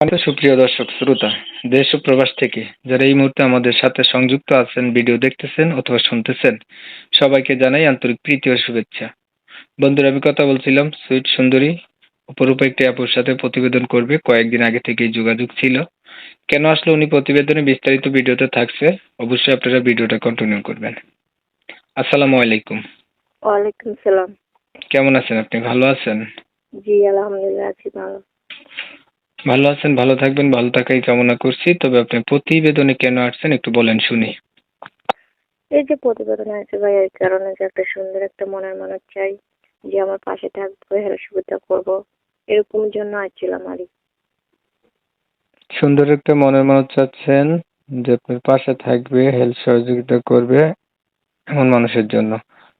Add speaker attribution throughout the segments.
Speaker 1: সম্মানিত সুপ্রিয় দর্শক শ্রোতা দেশ ও প্রবাস থেকে যারা এই মুহূর্তে আমাদের সাথে সংযুক্ত আছেন ভিডিও দেখতেছেন অথবা শুনতেছেন সবাইকে জানাই আন্তরিক প্রীতি ও শুভেচ্ছা। বন্ধুরা আমি কথা বলছিলাম সুইট সুন্দরী অপরূপ একটি আপুর সাথে প্রতিবেদন করবে কয়েকদিন আগে থেকেই যোগাযোগ ছিল। কেন আসলে উনি প্রতিবেদনে বিস্তারিত ভিডিওতে থাকছে অবশ্যই আপনারা ভিডিওটা কন্টিনিউ করবেন। আসসালামু আলাইকুম।
Speaker 2: ওয়ালাইকুম সালাম।
Speaker 1: কেমন আছেন আপনি? ভালো আছেন?
Speaker 2: জি আলহামদুলিল্লাহ আছি ভালো।
Speaker 1: ভালো আছেন ভালো থাকবেন ভালো থাকাই কামনা করছি। তবে আপনি প্রতিবেদনে কেন আসছেন একটু বলেন শুনি।
Speaker 2: এই যে প্রতিবেদন আছে ভাই এই কারণে যে একটা সুন্দর একটা মনের মানুষ চাই যে আমার পাশে থাকবে হেল্প সুবিধা করব এরকম জন্য আসছিলাম আর কি।
Speaker 1: সুন্দর একটা মনের মানুষ চাচ্ছেন যে আপনার পাশে থাকবে হেল্প সহযোগিতা করবে এমন মানুষের জন্য।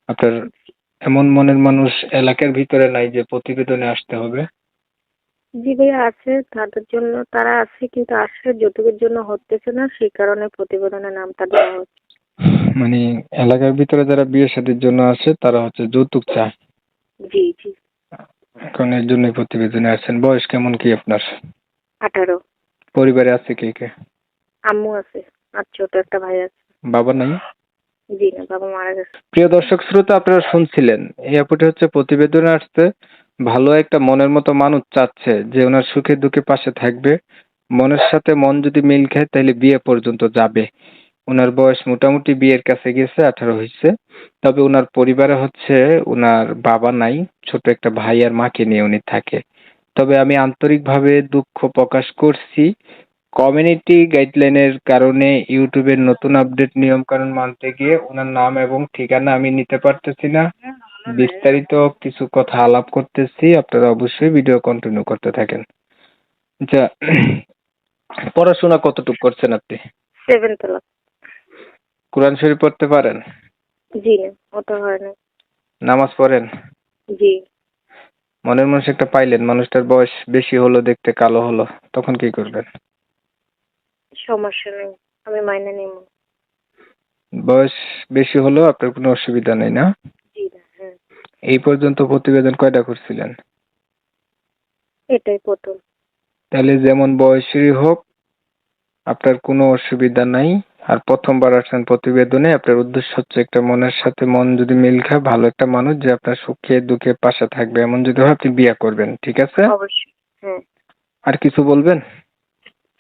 Speaker 1: আপনার এমন মনের মানুষ এলাকার ভিতরে নাই যে প্রতিবেদনে আসতে হবে।
Speaker 2: জি ভাই আছে তাদের জন্য তারা আছে কিন্তু আসলে যৌতুকের জন্য হতেছে না সেই কারণে প্রতিবেদনের নামটা দেওয়া হচ্ছে।
Speaker 1: মানে এলাকার ভিতরে যারা বিয়ে শাদীর জন্য আসে তারা হচ্ছে যৌতুক চায়।
Speaker 2: জি জি।
Speaker 1: এখন এর জন্যই প্রতিবেদনে আসছেন বয়স কেমন কি আপনার?
Speaker 2: আঠারো।
Speaker 1: পরিবারে আছে কে কে?
Speaker 2: আম্মু আছে আর ছোট একটা ভাই আছে।
Speaker 1: বাবা নাই?
Speaker 2: জি না বাবা মারা গেছে।
Speaker 1: প্রিয় দর্শক শ্রোতা আপনারা শুনছিলেন। এই আপুটি হচ্ছে প্রতিবেদনে আসছে। ভালো একটা মনের মতো মানুষ চাচ্ছে যে ওনার সুখে দুঃখে পাশে থাকবে। মনের সাথে মন যদি মিল খায়, তাহলে বিয়ে পর্যন্ত যাবে। ওনার বয়স মোটামুটি বিয়ের কাছে গেছে, আঠারো হয়েছে। তবে ওনার পরিবারে হচ্ছে ওনার বাবা নাই, ছোট একটা ভাই আর মাকে নিয়ে উনি থাকে। তবে আমি আন্তরিকভাবে দুঃখ প্রকাশ করছি। কমিউনিটি গাইডলাইনের কারণে ইউটিউবের নতুন আপডেট নিয়ম কানুন মানতে গিয়ে ওনার নাম এবং ঠিকানা আমি নিতে পারতেছি না। বিস্তারিত কিছু কথা আলাপ করতেছি আপনারা অবশ্যই ভিডিও কন্টিনিউ করতে থাকেন। আচ্ছা পড়াশোনা কতটুকু করছেন আপনি?
Speaker 2: সেভেন
Speaker 1: কোরআন শরীফ পড়তে পারেন?
Speaker 2: জি না ওটা হয় না।
Speaker 1: নামাজ পড়েন?
Speaker 2: জি।
Speaker 1: মনের মানুষ একটা পাইলেন মানুষটার বয়স বেশি হলো দেখতে কালো হলো তখন কি করবেন?
Speaker 2: সমস্যা নেই আমি মাইনে নেব।
Speaker 1: বয়স বেশি হলো আপনার কোনো অসুবিধা নেই না? এই পর্যন্ত প্রতিবেদন কয়টা করছিলেন?
Speaker 2: এটাই প্রথম।
Speaker 1: তাহলে যেমন বয়সেরই হোক আপনার কোনো অসুবিধা নাই। আর প্রথমবার আসছেন প্রতিবেদনে আপনার উদ্দেশ্য হচ্ছে একটা মনের সাথে মন যদি মিল খায় ভালো একটা মানুষ যে আপনার সুখে দুঃখে পাশে থাকবে। এমন যদি হয় আপনি বিয়ে করবেন ঠিক আছে?
Speaker 2: অবশ্যই হ্যাঁ।
Speaker 1: আর কিছু বলবেন?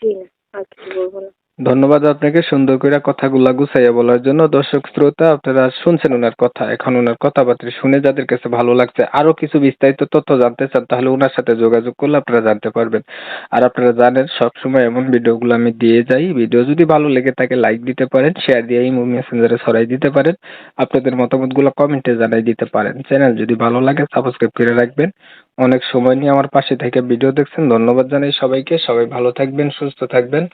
Speaker 2: জি না আর কিছু বলব না।
Speaker 1: ধন্যবাদ আপনাকে সুন্দর করে কথাগুলা গুছাইয়া বলার জন্য। দর্শক, শ্রোতা, আপনারা শুনছেন ওনার কথা, এখন ওনার কথাবার্তা শুনে যাদের কাছে ভালো লাগছে আরও কিছু বিস্তারিত তথ্য জানতে চান, তাহলে ওনার সাথে যোগাযোগ করলে আপনারা জানতে পারবেন। আর আপনারা জানেন, সবসময় এমন ভিডিওগুলো আমি দিয়ে যাই। ভিডিও যদি ভালো লেগে থাকে লাইক দিতে পারেন শেয়ার দিয়ে ইমো মেসেঞ্জারে ছড়াই দিতে পারেন, আপনাদের মতামতগুলো কমেন্টে জানাই দিতে পারেন। চ্যানেল যদি ভালো লাগে সাবস্ক্রাইব করে রাখবেন। অনেক সময় নিয়ে আমার পাশে থেকে ভিডিও দেখছেন। ধন্যবাদ জানাই সবাইকে। সবাই ভালো থাকবেন, সুস্থ থাকবেন।